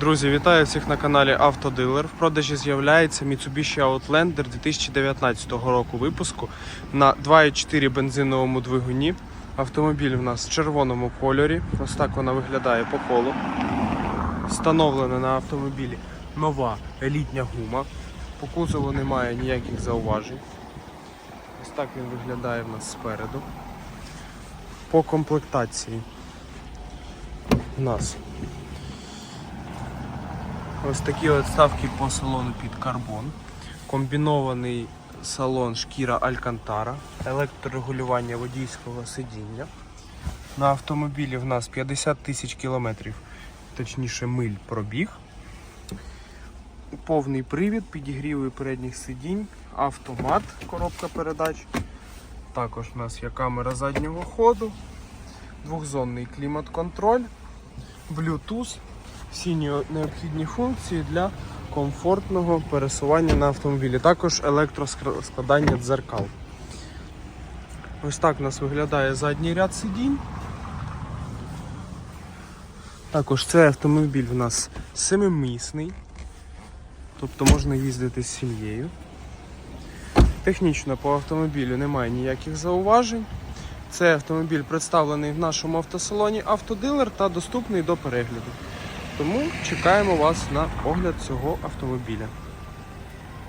Друзі, вітаю всіх на каналі Автодилер. В продажі з'являється Mitsubishi Outlander 2019 року випуску на 2,4 бензиновому двигуні. Автомобіль у нас в червоному кольорі. Ось так вона виглядає по колу. Встановлена на автомобілі нова елітня гума. По кузову немає ніяких зауважень. Ось так він виглядає в нас спереду. По комплектації у нас Ось такі от ставки по салону під карбон. Комбінований салон шкіра Алькантара, електрорегулювання водійського сидіння. На автомобілі в нас 50 тисяч кілометрів, точніше миль пробіг. Повний привід, підігріви передніх сидінь, автомат, коробка передач. Також у нас є камера заднього ходу, двохзонний клімат-контроль, Bluetooth всі необхідні функції для комфортного пересування на автомобілі. Також електроскладання дзеркал. Ось так у нас виглядає задній ряд сидінь. Також цей автомобіль у нас семимісний, тобто можна їздити з сім'єю. Технічно по автомобілю немає ніяких зауважень. Цей автомобіль представлений в нашому автосалоні Автодилер та доступний до перегляду. Тому чекаємо вас на огляд цього автомобіля.